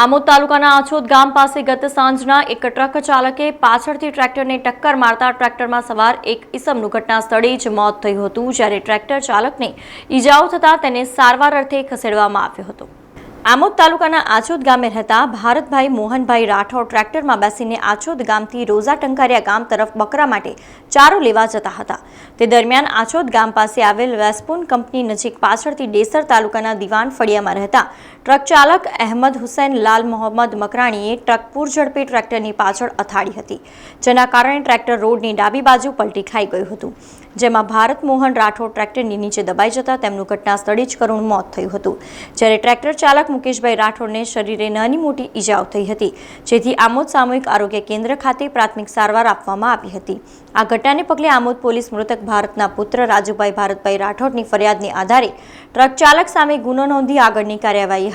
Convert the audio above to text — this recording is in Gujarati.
આમોદ તાલુકાના આછોદ ગામ પાસે ગત સાંજના એક ટ્રક ચાલકે પાછળથી ટ્રેક્ટરને ટક્કર મારતા ટ્રેક્ટરમાં સવાર એક ઇસમનું ઘટના સ્થળે જ મોત થયું હતું, જ્યારે ટ્રેક્ટર ચાલકને ઈજાઓ થતાં તેને સારવાર અર્થે ખસેડવામાં આવ્યો હતો. આમોદ તાલુકાના આછોદ ગામે રહેતા ભારતભાઈ મોહનભાઈ રાઠોડ ટ્રેક્ટરમાં બેસીને આછોદ ગામથી રોઝા ટંકારિયા ગામ તરફ બકરા માટે ચારો લેવા જતા હતા. તે દરમિયાન આછોદ ગામ પાસે આવેલ વેસ્પોન કંપની નજીક પાછળથી ડેસર તાલુકાના દિવાન ફળિયામાં રહેતા ટ્રક ચાલક અહેમદ હુસૈન લાલ મોહમ્મદ મકરાણીએ ટ્રક પૂર ઝડપે ટ્રેક્ટરની પાછળ અથાડી હતી, જેના કારણે ટ્રેક્ટર રોડની ડાબી બાજુ પલટી ખાઈ ગયું હતું. જેમાં ભારત મોહન રાઠોડ ટ્રેક્ટરની નીચે દબાઈ જતા તેમનું ઘટના સ્થળે જ કરુણ મોત થયું હતું, જ્યારે ટ્રેક્ટર ચાલક મુકેશભાઈ રાઠોડને શરીરે નાની મોટી ઈજાઓ થઈ હતી, જેથી આમોદ સામૂહિક આરોગ્ય કેન્દ્ર ખાતે પ્રાથમિક સારવાર આપવામાં આવી હતી. આ ઘટનાને પગલે આમોદ પોલીસ મૃતક ભારતના પુત્ર રાજુભાઈ ભારતભાઈ રાઠોડની ફરિયાદને આધારે ટ્રક ચાલક સામે ગુનો નોંધી આગળની કાર્યવાહી